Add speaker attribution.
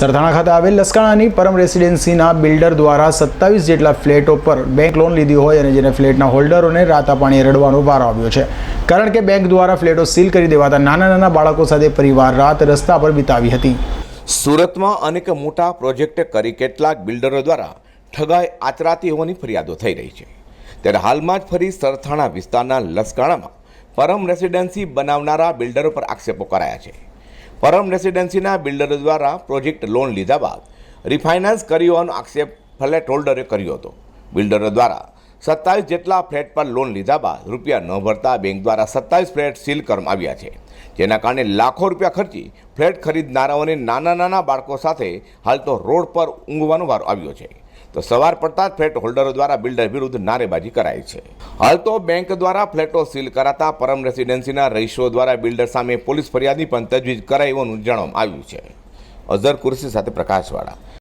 Speaker 1: સરથાણા ખાતે આવેલ લસકાણાની પરમ રેસિડેન્સીના બિલ્ડર દ્વારા સત્તાવીસ જેટલા ફ્લેટો પર બેંક લોન લીધી હોય અને જેને ફ્લેટના હોલ્ડરોને રાતા પાણીએ રડવાનો વારો આવ્યો છે. કારણ કે બેંક દ્વારા ફ્લેટો સીલ કરી દેવાતા નાના નાના બાળકો સાથે પરિવાર રાત રસ્તા પર વિતાવી હતી.
Speaker 2: સુરતમાં અનેક મોટા પ્રોજેક્ટ કરી કેટલાક બિલ્ડરો દ્વારા ઠગાઈ આચરાતી હોવાની ફરિયાદો થઈ રહી છે. ત્યારે હાલમાં જ ફરી સરથાણા વિસ્તારના લસકાણામાં પરમ રેસિડેન્સી બનાવનારા બિલ્ડરો પર આક્ષેપો કરાયા છે. પરમ રેસિડેન્સીના બિલ્ડરો દ્વારા પ્રોજેક્ટ લોન લીધા બાદ રિફાઇનાન્સ કર્યો આક્ષેપ ફ્લેટ હોલ્ડરે કર્યો હતો. બિલ્ડરો દ્વારા સત્તાવીસ જેટલા ફ્લેટ પર લોન લીધા બાદ રૂપિયા ન ભરતા બેંક દ્વારા સત્તાવીસ ફ્લેટ સીલ કરવામાં આવ્યા છે. જેના કારણે લાખો રૂપિયા ખર્ચી ફ્લેટ ખરીદનારાઓને નાના નાના બાળકો સાથે હાલ તો રોડ પર ઊંઘવાનો વારો આવ્યો છે. તો સવાર પડતા જ ફ્લેટ હોલ્ડરો દ્વારા બિલ્ડર વિરુદ્ધ નારેબાજી કરાઈ છે. હાલ તો બેંક દ્વારા ફ્લેટો સીલ કરાતા પરમ રેસિડેન્સીના રહીશો દ્વારા બિલ્ડર સામે પોલીસ ફરિયાદની પણ તજવીજ કરાઈ હોવાનું જાણવામાં આવ્યું છે. અઝર કુરશી સાથે પ્રકાશવાળા.